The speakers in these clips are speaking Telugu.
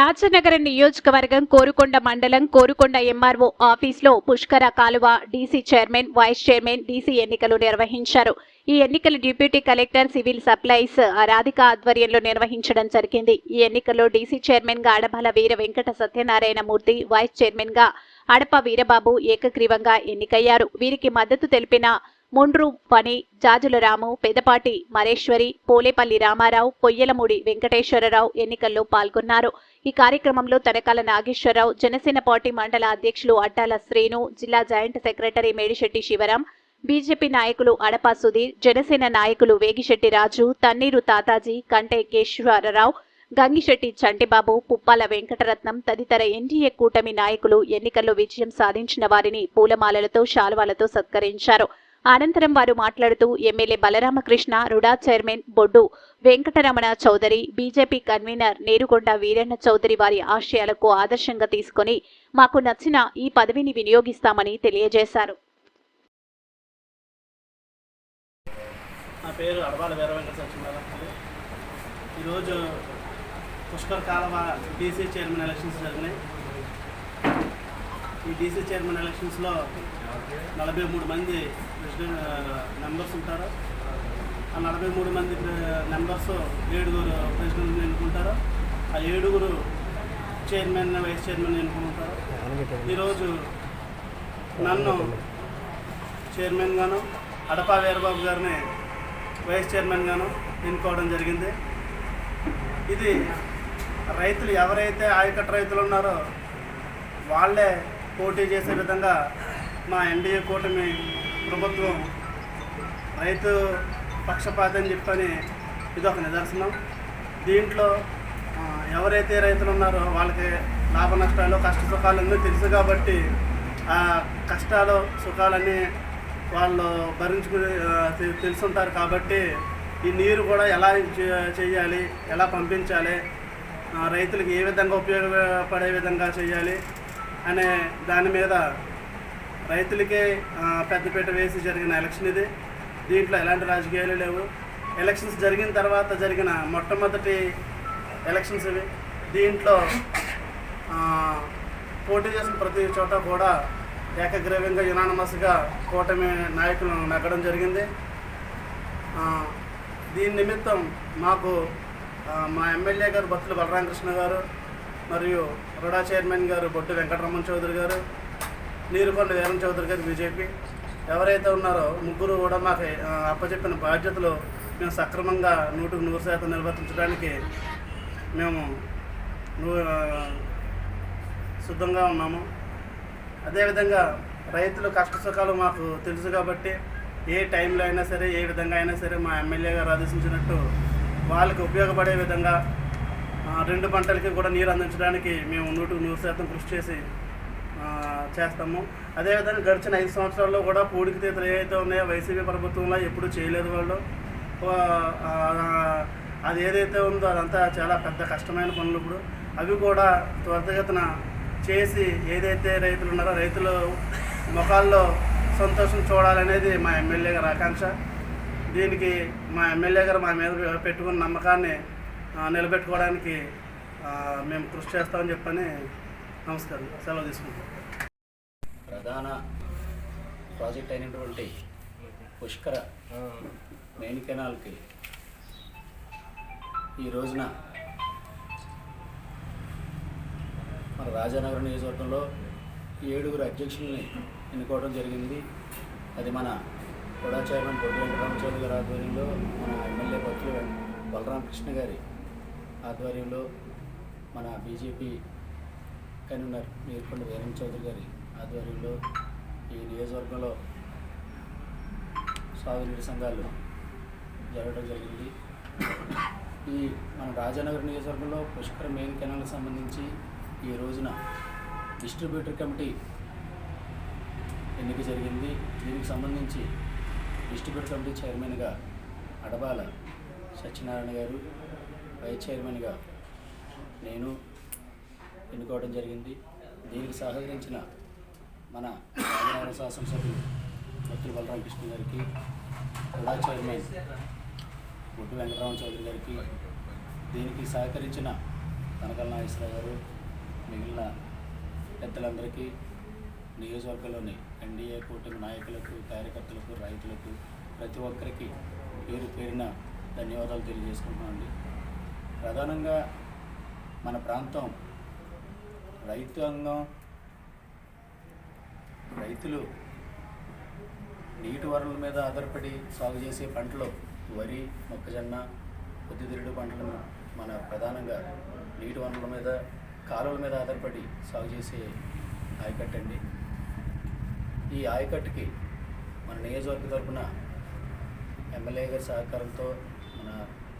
రాజనగరం నియోజకవర్గం కోరుకొండ మండలం కోరుకొండ ఎంఆర్ఓ ఆఫీస్లో పుష్కర కాలువ DC chairman vice chairman DC ఎన్నికలు నిర్వహించారు. ఈ ఎన్నికలు deputy collector civil supplies Radhika ఆధ్వర్యంలో నిర్వహించడం జరిగింది. ఈ ఎన్నికల్లో డీసీ చైర్మన్గా అడబాల వీర వెంకట సత్యనారాయణ మూర్తి వైస్ చైర్మన్గా అడప వీరబాబు ఏకగ్రీవంగా ఎన్నికయ్యారు. వీరికి మద్దతు తెలిపిన ముండ్రు పని జాజుల రాము పెదపాటి మరేశ్వరి పోలేపల్లి రామారావు కొయ్యలముడి వెంకటేశ్వరరావు ఎన్నికల్లో పాల్గొన్నారు. ఈ కార్యక్రమంలో తనకాల నాగేశ్వరరావు జనసేన పార్టీ మండల అధ్యక్షులు అడ్డాల శ్రీను జిల్లా joint secretary Medisetti Sivaram BJP నాయకులు అడపా సుధీర్ జనసేన నాయకులు వేగిశెట్టి రాజు తన్నీరు తాతాజీ కంటే కేశ్వరరావు గంగిశెట్టి చంటిబాబు పుప్పాల వెంకటరత్నం తదితర ఎన్డీఏ కూటమి నాయకులు ఎన్నికల్లో విజయం సాధించిన వారిని పూలమాలలతో శాలువాలతో సత్కరించారు. అనంతరం వారు మాట్లాడుతూ MLA Balaramakrishna RUDA chairman Boddu Venkataramana Chowdary BJP convener Nerugonda Veeranna Chowdary వారి ఆశయాలకు ఆదర్శంగా తీసుకొని మాకు నచ్చిన ఈ పదవిని వినియోగిస్తామని తెలియజేశారు. నా పేరు అడవాల వీర ఈరోజు పుష్కర్ కాలవ డీసీ చైర్మన్ ఎలక్షన్స్ జరిగినాయి. ఈ డీసీ చైర్మన్ ఎలక్షన్స్లో నలభై మూడు మంది ప్రెసిడెంట్ మెంబర్స్ ఉంటారు. ఆ నలభై మూడు మంది మెంబర్స్ ఏడుగురు ప్రెసిడెంట్ ఎన్నుకుంటారు. ఆ ఏడుగురు చైర్మన్ వైస్ చైర్మన్ ఎన్నుకుంటారు. ఈరోజు నన్ను చైర్మన్గాను అడపా వీరబాబు గారిని వైస్ చైర్మన్గాను ఎన్నుకోవడం జరిగింది. ఇది రైతులు ఎవరైతే ఆయకట్టు రైతులు ఉన్నారో వాళ్ళే పోటీ చేసే విధంగా మా ఎన్డీఏ కూటమి ప్రభుత్వం రైతు పక్షపాతం అని చెప్పని ఇదొక నిదర్శనం. దీంట్లో ఎవరైతే రైతులు ఉన్నారో వాళ్ళకి లాభ నష్టాలు కష్ట సుఖాలు అన్నీ తెలుసు కాబట్టి ఆ కష్టాలు సుఖాలన్నీ వాళ్ళు భరించుకుని తెలుసుంటారు కాబట్టి ఈ నీరు కూడా ఎలా చేయాలి ఎలా పంపించాలి రైతులకు ఏ విధంగా ఉపయోగపడే విధంగా చేయాలి అనే దాని మీద రైతులకే పెద్దపీట వేసి జరిగిన ఎలక్షన్ ఇది. దీంట్లో ఎలాంటి రాజకీయాలు లేవు. ఎలక్షన్స్ జరిగిన తర్వాత జరిగిన మొట్టమొదటి ఎలక్షన్స్ ఇవి. దీంట్లో పోటీ చేసిన ప్రతి చోట కూడా ఏకగ్రీవంగా యునానమస్గా కూటమి నాయకులను నగ్గడం జరిగింది. దీని నిమిత్తం మాకు మా ఎమ్మెల్యే గారు బత్తుల బలరామకృష్ణ గారు మరియు రుడా చైర్మన్ గారు బొట్టు వెంకటరమణ చౌదరి గారు నీరుకొండ వీరం చౌదరి గారు బీజేపీ. ఎవరైతే ఉన్నారో ముగ్గురు కూడా మాకు అప్పచెప్పిన బాధ్యతలు మేము సక్రమంగా నూటికి నూరు శాతం నిర్వర్తించడానికి మేము శుద్ధంగా సిద్ధంగా ఉన్నాము. అదేవిధంగా రైతుల కష్ట సుఖాలు మాకు తెలుసు కాబట్టి ఏ టైంలో అయినా సరే ఏ విధంగా అయినా సరే మా ఎమ్మెల్యే గారు ఆదేశించినట్టు వాళ్ళకి ఉపయోగపడే విధంగా రెండు పంటలకి కూడా నీరు అందించడానికి మేము నూటికి నూరు శాతం కృషి చేసి చేస్తాము. అదేవిధంగా గడిచిన ఐదు సంవత్సరాల్లో కూడా పూడికి తీతలు ఏవైతే ఉన్నాయో వైసీపీ ప్రభుత్వంలో ఎప్పుడూ చేయలేదు వాళ్ళు. అది ఏదైతే ఉందో అదంతా చాలా పెద్ద కష్టమైన పనులు ఇప్పుడు. అవి కూడా త్వరితగతిన చేసి ఏదైతే రైతులు ఉన్నారో రైతుల ముఖాల్లో సంతోషం చూడాలనేది మా ఎమ్మెల్యే గారి ఆకాంక్ష. దీనికి మా ఎమ్మెల్యే గారు మా మీద పెట్టుకున్న నమ్మకాన్ని నిలబెట్టుకోవడానికి మేము కృషి చేస్తామని చెప్పని నమస్కారం. సెలవు తీసుకుంటాం ప్రధాన ప్రాజెక్ట్ అయినటువంటి పుష్కర మెయిన్ కెనాల్కి ఈ రోజున మన రాజానగరం నియోజకవర్గంలో ఏడుగురు అధ్యక్షుల్ని ఎన్నుకోవడం జరిగింది. అది మన కొడా చైర్మన్ బొడ్డు వెంకటరామచౌదరి గారి ఆధ్వర్యంలో మన ఎమ్మెల్యే భక్తులు బలరామకృష్ణ గారి ఆధ్వర్యంలో మన బీజేపీ కన్వీనర్ నీరుకొండ వీరం చౌదరి గారి ఆధ్వర్యంలో ఈ నియోజకవర్గంలో సాగునీటి సంఘాలు జరగడం జరిగింది. ఈ మన రాజానగర్ నియోజకవర్గంలో పుష్కర మెయిన్ కెనాల్కి సంబంధించి ఈ రోజున డిస్ట్రిబ్యూటర్ కమిటీ ఎన్నిక జరిగింది. దీనికి సంబంధించి డిస్ట్రిబ్యూటర్ కమిటీ చైర్మన్గా అడబాల సత్యనారాయణ గారు వైస్ చైర్మన్గా నేను ఎన్నుకోవడం జరిగింది. దీనికి సహకరించిన మన రాజనగర శాసనసభ్యులు బలరామ కృష్ణ గారికి కూడా చైర్మన్ బొడ్డు వెంకటరామ చౌదరి గారికి దీనికి సహకరించిన కనకల నాగేశ్వరరావు గారు మిగిలిన పెద్దలందరికీ నియోజకవర్గంలోని ఎన్డీఏ కూటమి నాయకులకు కార్యకర్తలకు రైతులకు ప్రతి ఒక్కరికి పేరు పేరున ధన్యవాదాలు తెలియజేసుకుంటున్నామండి. ప్రధానంగా మన ప్రాంతం రైతాంగం రైతులు నీటి వనరుల మీద ఆధారపడి సాగు చేసే పంటలు వరి మొక్కజొన్న పొద్దుతిరుడు పంటలను మన ప్రధానంగా నీటి వనరుల మీద కాలువల మీద ఆధారపడి సాగు చేసే ఆయకట్టు అండి. ఈ ఆయకట్టుకి మన నియోజకవర్గ తరపున ఎమ్మెల్యే గారి సహకారంతో మన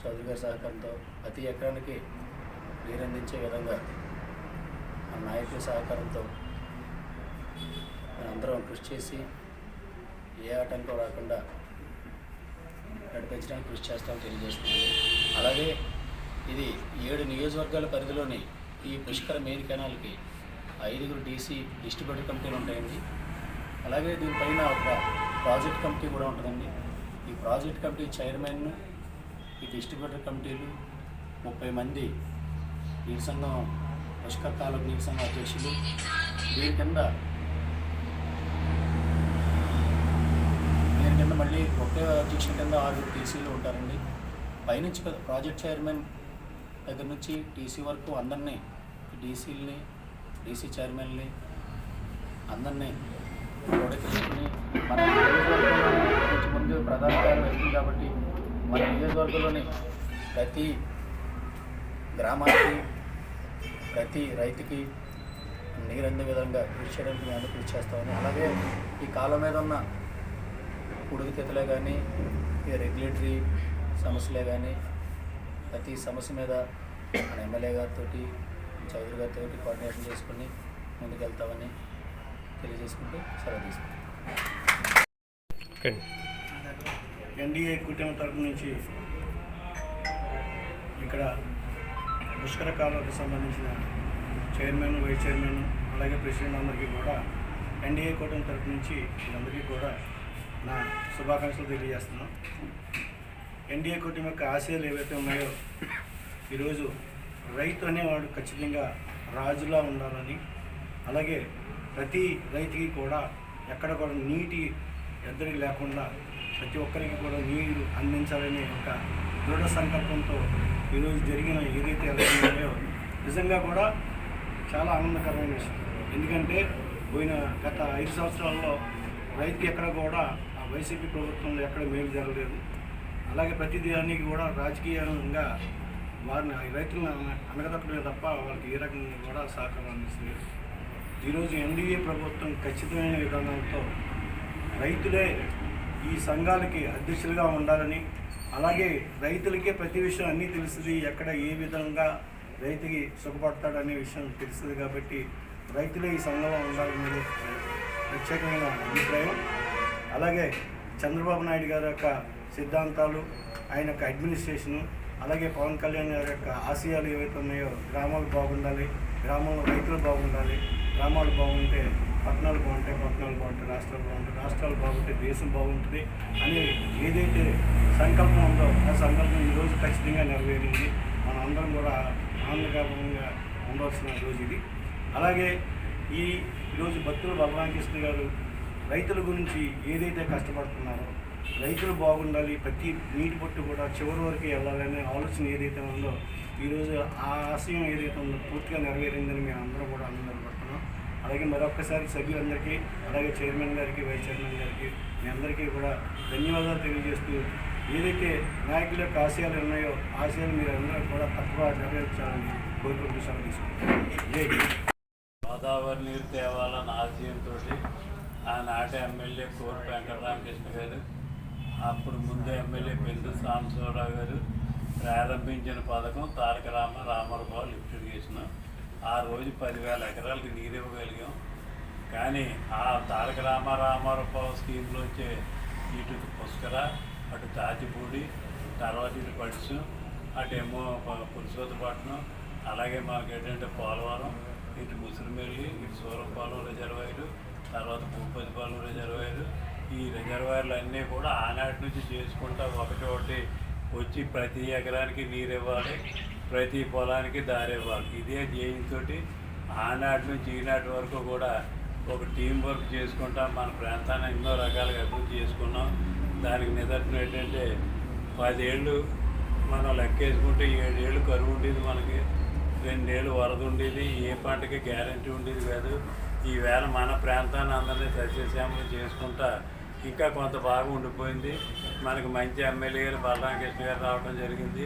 చౌదరి గారి సహకారంతో ప్రతి ఎకరానికి నీరు అందించే విధంగా మన నాయకుల సహకారంతో అందరం కృషి చేసి ఏ ఆటంకం రాకుండా నడిపించడానికి కృషి చేస్తామని తెలియజేస్తున్నాను. అలాగే ఇది ఏడు నియోజకవర్గాల పరిధిలోని ఈ పుష్కర మెయిన్ కెనాల్కి ఐదుగురు డీసీ డిస్ట్రిబ్యూటర్ కమిటీలు ఉంటాయండి. అలాగే దీనిపైన ఒక ప్రాజెక్ట్ కమిటీ కూడా ఉంటుందండి. ఈ ప్రాజెక్ట్ కమిటీ చైర్మన్ ఈ డిస్ట్రిబ్యూటర్ కమిటీలు ముప్పై మంది నీటి సంఘం పుష్కర్ తాలూకు నీటి సంఘం అధ్యక్షులు. దీని కింద మళ్ళీ ఒకే అధ్యక్షుల కింద ఆరుగురు టీసీలు ఉంటారండి. పైనుంచి ప్రాజెక్ట్ చైర్మన్ దగ్గర నుంచి టీసీ వరకు అందరినీ డీసీలని డీసీ చైర్మన్ని అందరినీ క్రోడీకరించుకుని మన నియోజకవర్గంలో ముందు ప్రధాన కార్యం వెళ్తుంది కాబట్టి మన నియోజకవర్గంలోని ప్రతి గ్రామానికి ప్రతి రైతుకి నీరు అందే విధంగా కృషి చేయడానికి మేము కృషి చేస్తామని అలాగే ఈ కాలం మీద ఉన్న ఉడుకుతెతలే కానీ ఈ రెగ్యులేటరీ సమస్యలే కానీ ప్రతి సమస్య మీద మన ఎమ్మెల్యే గారితో చౌదరి గారితో కోఆర్డినేషన్ చేసుకుని ముందుకెళ్తామని తెలియజేసుకుంటూ సెలవు తీసుకుంటాం ఎన్డీఏ కూటమి తరపు నుంచి ఇక్కడ పుష్కర కాలువకు సంబంధించిన చైర్మన్ వైస్ చైర్మన్ అలాగే ప్రెసిడెంట్ అందరికీ కూడా ఎన్డీఏ కూటమి తరపు నుంచి వీళ్ళందరికీ కూడా నా శుభాకాంక్షలు తెలియజేస్తున్నాం. ఎన్డీఏ కూటమి యొక్క ఆశయాలు ఏవైతే ఉన్నాయో ఈరోజు రైతు అనేవాడు ఖచ్చితంగా రాజులా ఉండాలని అలాగే ప్రతి రైతుకి కూడా ఎక్కడ కూడా నీటి ఎద్దడి లేకుండా ప్రతి ఒక్కరికి కూడా నీరు అందించాలనే ఒక దృఢ సంకల్పంతో ఈరోజు జరిగిన ఏదైతే ఉన్నాయో నిజంగా కూడా చాలా ఆనందకరమైన విషయం. ఎందుకంటే పోయిన గత ఐదు సంవత్సరాల్లో రైతుకి ఎక్కడ కూడా వైసీపీ ప్రభుత్వంలో ఎక్కడ మేలు జరగలేదు. అలాగే ప్రతి దానికి కూడా రాజకీయంగా వారిని రైతులను అనగదొక్కడమే తప్ప వాళ్ళకి ఏ రకంగా కూడా సహకారం అందిస్తుంది ఈరోజు ఎన్డీఏ ప్రభుత్వం ఖచ్చితమైన విధానంతో రైతులే ఈ సంఘాలకి అధ్యక్షులుగా ఉండాలని అలాగే రైతులకే ప్రతి విషయం అన్నీ తెలుస్తుంది ఎక్కడ ఏ విధంగా రైతుకి సుఖపడతాడనే విషయం తెలుస్తుంది కాబట్టి రైతులే ఈ సంఘంలో ఉండాలనేది ప్రత్యేకమైన అభిప్రాయం. అలాగే చంద్రబాబు నాయుడు గారి యొక్క సిద్ధాంతాలు ఆయన యొక్క అడ్మినిస్ట్రేషను అలాగే పవన్ కళ్యాణ్ గారి యొక్క ఆశయాలు ఏవైతే ఉన్నాయో గ్రామాలు బాగుండాలి గ్రామంలో రైతులు బాగుండాలి గ్రామాలు బాగుంటే పట్టణాలు బాగుంటాయి పట్టణాలు బాగుంటాయి రాష్ట్రాలు బాగుంటాయి రాష్ట్రాలు బాగుంటే దేశం బాగుంటుంది అని ఏదైతే సంకల్పం ఉందో ఆ సంకల్పం ఈరోజు ఖచ్చితంగా నెరవేరింది. మన అందరం కూడా ఆనందకరంగా ఉండవలసిన రోజు ఇది. అలాగే ఈ ఈరోజు భక్తులు బలరామకృష్ణ గారు రైతుల గురించి ఏదైతే కష్టపడుతున్నారో రైతులు బాగుండాలి ప్రతి నీటి పొట్టు కూడా చివరి వరకు వెళ్ళాలనే ఆలోచన ఏదైతే ఉందో ఈరోజు ఆ ఆశయం ఏదైతే ఉందో పూర్తిగా నెరవేరిందని మేము అందరం కూడా ఆనందపడుతున్నాం అలాగే మరొకసారి సభ్యులందరికీ అలాగే చైర్మన్ గారికి వైస్ చైర్మన్ గారికి మీ అందరికీ కూడా ధన్యవాదాలు తెలియజేస్తూ ఏదైతే నాయకుల యొక్క ఆశయాలు ఉన్నాయో ఆశయాలు మీరు అందరూ కూడా తక్కువ నెరవేర్చాలని కోరుకుంటూ సెలవు తీసుకుంటాం గోదావరి నీరు తేవాలన్న ఆశయంతో ఆనాటి ఎమ్మెల్యే కోరు వెంకటరామకృష్ణ గారు అప్పుడు ముందు ఎమ్మెల్యే పెద్ద సాంబశివరావు గారు ప్రారంభించిన పథకం తారక రామ రామారావు లిఫ్ట్ ఇరిగేషన్. ఆ రోజు పదివేల ఎకరాలకి నీరు ఇవ్వగలిగాం. కానీ ఆ తారక రామ రామారావు వచ్చే ఇటు పుష్కర అటు తాతిపూడి తర్వాత ఇటు పడుసు అటు ఏమో పురుషోత్తపట్నం అలాగే మాకు ఏంటంటే పోలవరం ఇటు ముసిరిమెల్లి ఇటు సూరంపాలెం రిజర్వాయరు తర్వాత భూపతిపాలెం రిజర్వాయరు ఈ రిజర్వాయర్లు అన్నీ కూడా ఆనాటి నుంచి చేసుకుంటా ఒకటి ఒకటి వచ్చి ప్రతి ఎకరానికి నీరు ఇవ్వాలి ప్రతి పొలానికి దారి ఇవ్వాలి. ఇదే ధ్యేయంతో ఆనాటి నుంచి ఈనాటి వరకు కూడా ఒక టీం వర్క్ చేసుకుంటాం మన ప్రాంతాన్ని ఎన్నో రకాలుగా అభివృద్ధి చేసుకున్నాం. దానికి నిదర్శనం ఏంటంటే పదేళ్ళు మనం లెక్కేసుకుంటే ఏడేళ్ళు కరువు ఉండేది మనకి రెండేళ్ళు వరద ఉండేది ఏ పంటకి గ్యారంటీ ఉండేది కాదు. ఈవేళ మన ప్రాంతాన్ని అందరినీ సస్యశ్యామలు చేసుకుంటా ఇంకా కొంత బాగా ఉండిపోయింది. మనకు మంచి ఎమ్మెల్యే గారు బలరామకృష్ణ గారు రావడం జరిగింది.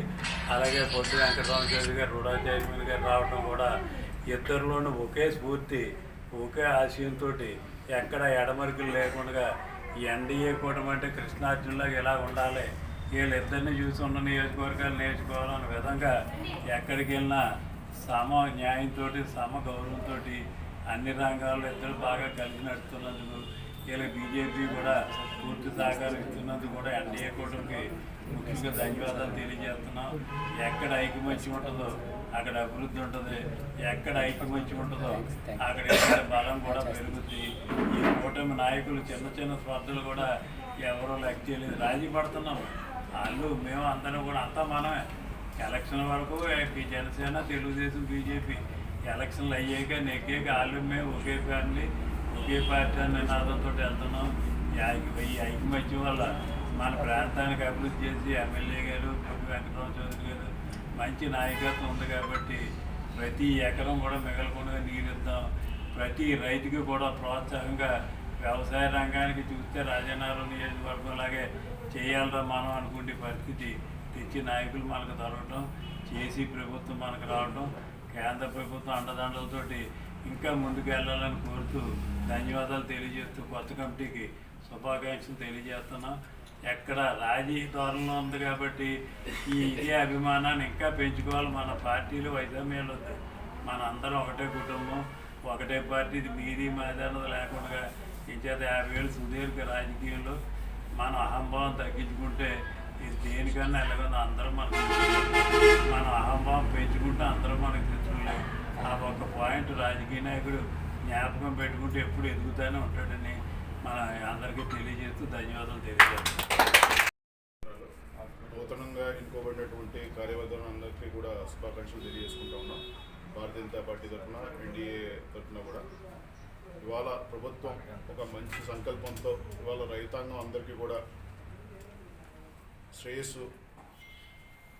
అలాగే పొద్దు వెంకటరామ చౌదరి గారు రుడా చైర్మన్ గారు రావడం కూడా ఇద్దరిలోనూ ఒకే స్ఫూర్తి ఒకే ఆశయంతో ఎక్కడ ఎడమరుకులు లేకుండా ఎన్డీఏ కూటమి అంటే కృష్ణార్జునులాగా ఎలా ఉండాలి. వీళ్ళిద్దరిని చూసి ఉన్న నియోజకవర్గాలు నేర్చుకోవాలనే విధంగా ఎక్కడికి వెళ్ళినా సమ న్యాయంతో సమ గౌరవంతో అన్ని రంగాల్లో ఇద్దరు బాగా కలిసి నడుస్తున్నందుకు ఇలా బీజేపీ కూడా పూర్తి సహకారం ఇస్తున్నందుకు కూడా ఎన్డీఏ కూటమికి ముఖ్యంగా ధన్యవాదాలు తెలియజేస్తున్నాం. ఎక్కడ ఐకమత్యం ఉంటుందో అక్కడ అభివృద్ధి ఉంటుంది. ఎక్కడ ఐకమత్యం ఉంటుందో అక్కడ బలం కూడా పెరుగుద్ది. ఈ కూటమి నాయకులు చిన్న చిన్న స్పర్ధలు కూడా ఎవరో లెక్క చేయలేదు. రాజీ పడుతున్నాం. వాళ్ళు మేము అందరం కూడా అంతా మనమే. ఎలక్షన్ వరకు ఈ జనసేన తెలుగుదేశం బీజేపీ ఎలక్షన్లు అయ్యాక నెగ్గే వాళ్ళు మేము ఒకే ఫ్యామిలీ ఒకే పార్టీ అనే నినాదంతో వెళ్తున్నాం. ఈ ఐకమత్యం వల్ల మన ప్రాంతానికి అభివృద్ధి చేసి ఎమ్మెల్యే గారు పొట్టి వెంకటరామ చౌదరి గారు మంచి నాయకత్వం ఉంది కాబట్టి ప్రతి ఎకరం కూడా మిగలకుండా నీరిద్దాం ప్రతి రైతుకి కూడా ప్రోత్సాహంగా వ్యవసాయ రంగానికి చూస్తే రాజనగరం నియోజకవర్గంలాగే చేయాలరా మనం అనుకునే పరిస్థితి. తెచ్చి నాయకులు మనకు దొరకటం చేసి ప్రభుత్వం మనకు రావటం కేంద్ర ప్రభుత్వం అండదండలతోటి ఇంకా ముందుకు వెళ్ళాలని కోరుతూ ధన్యవాదాలు తెలియజేస్తూ కొత్త కమిటీకి శుభాకాంక్షలు తెలియజేస్తున్నాం. ఎక్కడ రాజీ ధోరణిలో ఉంది కాబట్టి ఈ ఇదే అభిమానాన్ని ఇంకా పెంచుకోవాలి. మన పార్టీలు వైద్యమేలు వద్దు మన అందరం ఒకటే కుటుంబం ఒకటే పార్టీ. మీది మాదన్నది లేకుండా ఇంచేత యాభై ఏళ్ళు సుదీర్ఘ రాజకీయంలో మన అహంభావం తగ్గించుకుంటే ఇది దేనికన్నా ఎలాగో అందరం మనకు మన అహంభావం పెంచుకుంటే అందరం మనకు తెచ్చుకోలేము ఆ ఒక్క పాయింట్ రాజకీయ నాయకుడు జ్ఞాపకం పెట్టుకుంటే ఎప్పుడు ఎదుగుతూనే ఉంటాడని మన అందరికీ తెలియజేస్తూ ధన్యవాదాలు తెలియజేస్తాం నూతనంగా ఎన్నుకోబడినటువంటి కార్యవర్గం అందరికీ కూడా శుభాకాంక్షలు తెలియజేసుకుంటా ఉన్నాం. భారతీయ జనతా పార్టీ తరఫున ఎన్డీఏ తరఫున కూడా. ఇవాళ ప్రభుత్వం ఒక మంచి సంకల్పంతో ఇవాళ రైతాంగం అందరికీ కూడా శ్రేయస్సు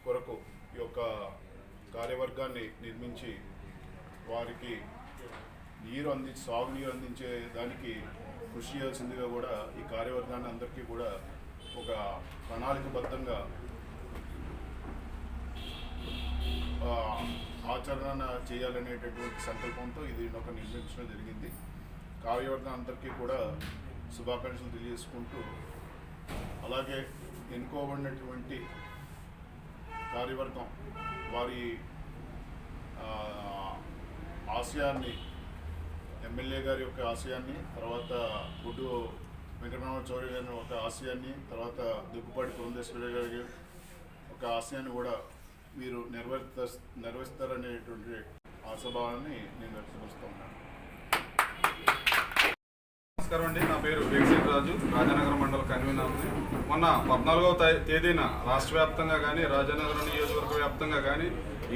కొరకు ఈ యొక్క కార్యవర్గాన్ని నిర్మించి వారికి నీరు అంది సాగునీరు అందించే దానికి కృషి చేయాల్సిందిగా కూడా ఈ కార్యవర్గాన్ని అందరికీ కూడా ఒక ప్రణాళికబద్ధంగా ఆచరణ చేయాలనేటటువంటి సంకల్పంతో ఇది ఒక నిర్మించడం జరిగింది. కార్యవర్గం అందరికీ కూడా శుభాకాంక్షలు తెలియజేసుకుంటూ అలాగే ఎన్నుకోబడినటువంటి కార్యవర్గం వారి ఆశయాన్ని ఎమ్మెల్యే గారి యొక్క ఆశయాన్ని తర్వాత గుడ్డు వెంకటరామ చౌరి గారి ఒక ఆశయాన్ని తర్వాత దుగ్గుపాటి పురంధేశ్వరి గారి ఒక ఆశయాన్ని కూడా మీరు నెరవేర్త నెరవేరుస్తారనేటువంటి ఆశాభావాన్ని నేను వ్యక్తపరుస్తున్నాను నమస్కారం అండి. నా పేరు వేక్సెట్ రాజు రాజానగరం మండల కన్వీనర్ని. మొన్న పద్నాలుగవ తేదీన రాష్ట్ర వ్యాప్తంగా కానీ రాజానగరం నియోజకవర్గ వ్యాప్తంగా కానీ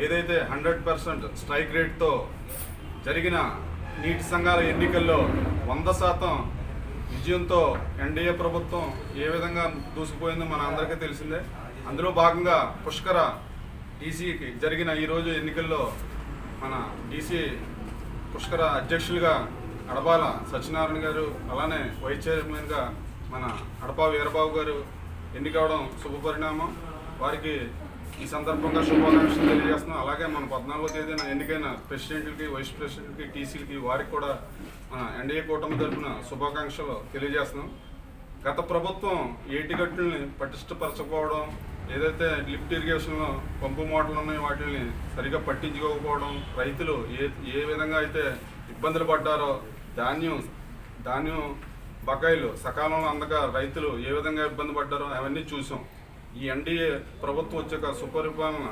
ఏదైతే హండ్రెడ్ పర్సెంట్ స్ట్రైక్ రేట్తో జరిగిన నీటి సంఘాల ఎన్నికల్లో వంద శాతం విజయంతో ఎన్డీఏ ప్రభుత్వం ఏ విధంగా దూసుకుపోయిందో మన అందరికీ తెలిసిందే. అందులో భాగంగా పుష్కర డీసీకి జరిగిన ఈరోజు ఎన్నికల్లో మన డీసీ పుష్కర అధ్యక్షులుగా అడపాల సత్యనారాయణ గారు అలానే వైస్ చైర్మన్గా మన అడపా వీరబాబు గారు ఎన్నికవడం శుభపరిణామం వారికి ఈ సందర్భంగా శుభాకాంక్షలు తెలియజేస్తున్నాం. అలాగే మన పద్నాలుగో తేదీన ఎన్నికైన ప్రెసిడెంట్లకి వైస్ ప్రెసిడెంట్కి టీసీలకి వారికి కూడా మన ఎన్డీఏ కూటమి తరఫున శుభాకాంక్షలు తెలియజేస్తున్నాం. గత ప్రభుత్వం ఏటిగట్టుల్ని పటిష్టపరచకపోవడం ఏదైతే లిఫ్ట్ ఇరిగేషన్లో పంపు మోటార్లు ఉన్నాయి వాటిని సరిగా పట్టించుకోకపోవడం రైతులు ఏ ఏ విధంగా అయితే ఇబ్బందులు పడ్డారో ధాన్యం ధాన్యం బకాయిలు సకాలంలో అందక రైతులు ఏ విధంగా ఇబ్బంది పడ్డారో అవన్నీ చూసాం. ఈ ఎన్డీఏ ప్రభుత్వం వచ్చాక సుపరిపాలన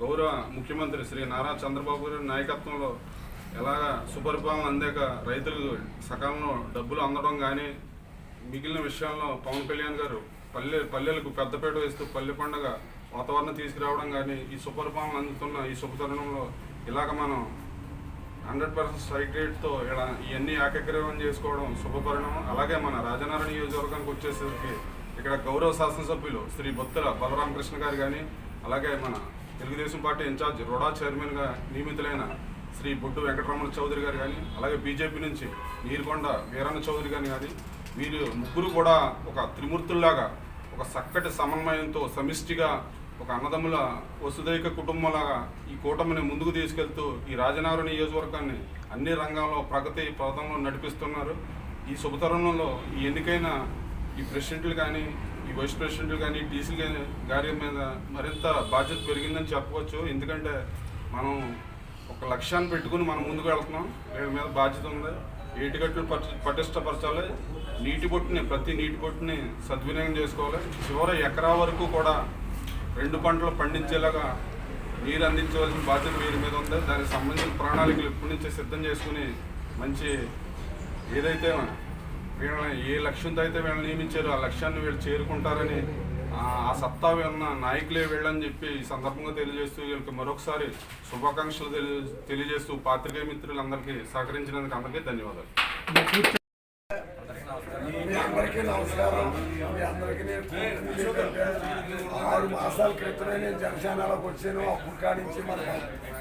గౌరవ ముఖ్యమంత్రి శ్రీ నారా చంద్రబాబు గారి నాయకత్వంలో ఎలాగా సుపరిపాలన అందాక రైతులకు సకాలంలో డబ్బులు అందడం కానీ మిగిలిన విషయాల్లో పవన్ కళ్యాణ్ గారు పల్లె పల్లెలకు పెద్దపేట వేస్తూ పల్లె పండుగ వాతావరణం తీసుకురావడం కానీ ఈ సుపరిపాలన అందుతున్న ఈ శుభతరుణంలో ఇలాగ మనం హండ్రెడ్ పర్సెంట్ స్ట్రైక్ రేట్తో ఇలా ఇవన్నీ ఏకగ్రీవం చేసుకోవడం శుభపరిణామం. అలాగే మన రాజనారాయణ నియోజకవర్గానికి వచ్చేసరికి ఇక్కడ గౌరవ శాసనసభ్యులు శ్రీ బొత్తుల బలరామకృష్ణ గారు కానీ అలాగే మన తెలుగుదేశం పార్టీ ఇన్ఛార్జ్ రుడా చైర్మన్గా నియమితులైన శ్రీ బొడ్డు వెంకటరమణ చౌదరి గారు కానీ అలాగే బీజేపీ నుంచి నీరుకొండ వీరన్న చౌదరి గారిని కానీ వీరు ముగ్గురు కూడా ఒక త్రిమూర్తుల్లాగా ఒక చక్కటి సమన్వయంతో సమిష్టిగా ఒక అన్నదమ్ముల వసుదైక కుటుంబంలాగా ఈ కూటమిని ముందుకు తీసుకెళ్తూ ఈ రాజనగర నియోజకవర్గాన్ని అన్ని రంగాల్లో ప్రగతి పథంలో నడిపిస్తున్నారు. ఈ శుభతరుణంలో ఈ ఎన్నికైన ఈ ప్రెసిడెంట్లు కానీ ఈ వైస్ ప్రెసిడెంట్లు కానీ డీసీ గారి మీద మరింత బాధ్యత పెరిగిందని చెప్పవచ్చు. ఎందుకంటే మనం ఒక లక్ష్యాన్ని పెట్టుకుని మనం ముందుకు వెళ్తున్నాం. వీళ్ళ మీద బాధ్యత ఉంది. ఏటిగట్లు పటిష్టపరచాలి. నీటి బొట్టుని ప్రతి నీటి బొట్టుని సద్వినియోగం చేసుకోవాలి. చివరి ఎకరా వరకు కూడా రెండు పంటలు పండించేలాగా నీరు అందించవలసిన బాధ్యత వీరి మీద ఉంది. దానికి సంబంధించిన ప్రణాళికలు ఇప్పటి నుంచే సిద్ధం చేసుకుని మంచి ఏదైతే వీళ్ళని ఏ లక్ష్యంతో అయితే వీళ్ళని నియమించారో ఆ లక్ష్యాన్ని వీళ్ళు చేరుకుంటారని ఆ- సత్తా ఉన్న నాయకులే వీళ్ళని చెప్పి ఈ సందర్భంగా తెలియజేస్తూ వీళ్ళకి మరొకసారి శుభాకాంక్షలు తెలియజేస్తూ పాత్రికేయ మిత్రులందరికీ సహకరించినందుకు అందరికీ ధన్యవాదాలు మీ అందరికీ నమస్కారం మీ అందరికీ నేను కోరుకునేది ఏంటంటే, ఆరు మాసాల క్రితమే నేను జనసేనలోకి వచ్చాను. అప్పుడు కాడి నుంచి మనకు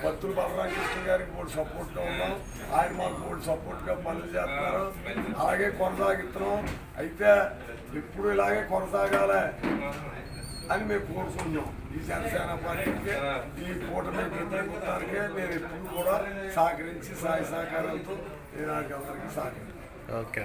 భక్తులు బలరామకృష్ణ గారికి కూడా సపోర్ట్గా ఉన్నాం. ఆయన మాకు కూడా సపోర్ట్గా పనులు చేస్తున్నారు. అలాగే కొనసాగిస్తున్నాం. అయితే ఇప్పుడు ఇలాగే కొనసాగాలి అని మేము కోరుకుంటున్నాం. ఈ జనసేన పార్టీకి ఈ కూటమి ప్రభుత్వానికి నేను ఎప్పుడు కూడా సహకరించి సహాయ సహకారంతో నేను అందరికీ సహకరిస్తాను ఓకే.